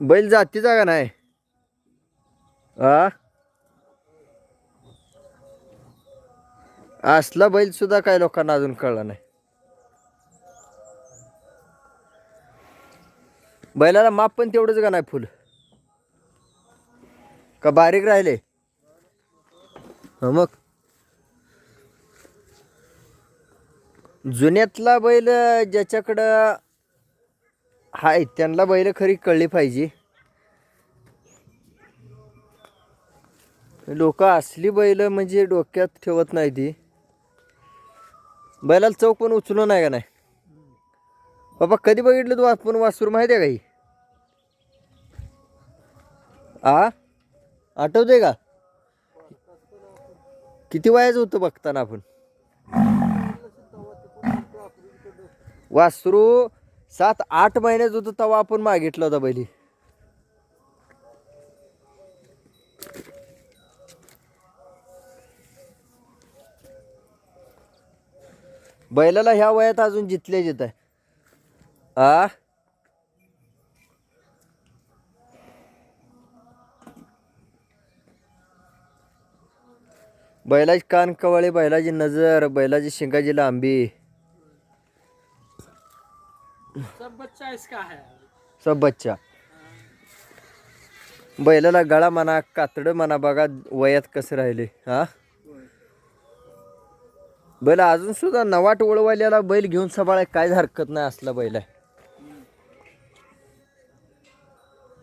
बैल जातीचा का नाही? आ? असला बैल सुद्धा काही लोकांना अजून कळला नाही. बैलाला माप पण तेवढंच का नाही फुल? का बारीक राहिले? मग. जुन्यातला बैल ज्याच्याकडं हाय त्यांना बैल खरी कळली पाहिजे. लोक असली बैल म्हणजे डोक्यात ठेवत नाही ती. बैलाला चौक पण उचलून नाही का नाही? बाबा कधी बघितलं तू आपण वासूर माहिती आहे काही आ? आठवते का? किती वयाचं होतं बघताना आपण? वासरू सात आठ महिन्यात होतं तेव्हा आपण मागितलं होता बैली. बैलाला ह्या वयात अजून जितले जित आहे. आ? बैलाची कान कवळे बैलाची नजर बैलाची शिंगाची लांबी. सब बच्चा इसका है। सब बच्चा। बैलाला गळा म्हणा कातडं म्हणा बघा वयात कसं राहिले हा? बैल अजून सुद्धा नवाट वळवायला बैल घेऊन सांभाळाय काय हरकत नाही असला बैल आहे.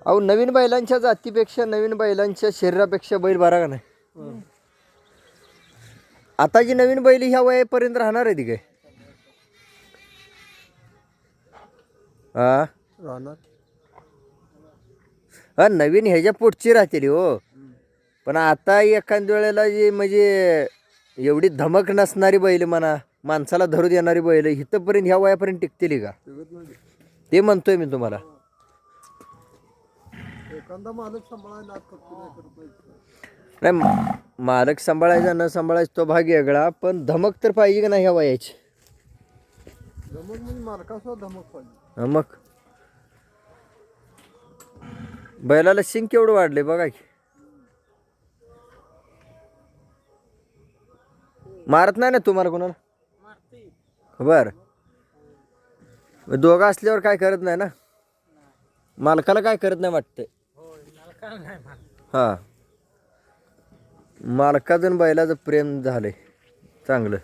अहो नवीन बैलांच्या जातीपेक्षा नवीन बैलांच्या शरीरापेक्षा बैल बरा का नाही? आता जी नवीन बैल ह्या वयापर्यंत राहणार आहे ती काय? हा? राहणार. हा नवीन ह्याच्या पोटची राहतील हो. पण आता एखाद्या वेळेला जे म्हणजे एवढी धमक नसणारी बैल म्हणा माणसाला धरू देणारी बैल इथंपर्यंत ह्या वयापर्यंत टिकतील का? ते म्हणतोय मी तुम्हाला. एखादा मालक सांभाळायला नाद फक्त नाही करत नाही. नाही मा- मालक सांभाळायचा न सांभाळायचा तो भाग वेगळा पण धमक तर पाहिजे का नाही ह्या वयाची? धमक म्हणजे मालकासुद्धा धमक पाहिजे. मग? बैलाला शिंक केवढं वाढले बघा की. मारत नाही ना तुम्हाला कोणाला? बर. दोघं असल्यावर काय करत नाही ना? मालकाला काय करत नाही वाटतंय? होय नलका हा बैलाचं प्रेम झालंय चांगलं.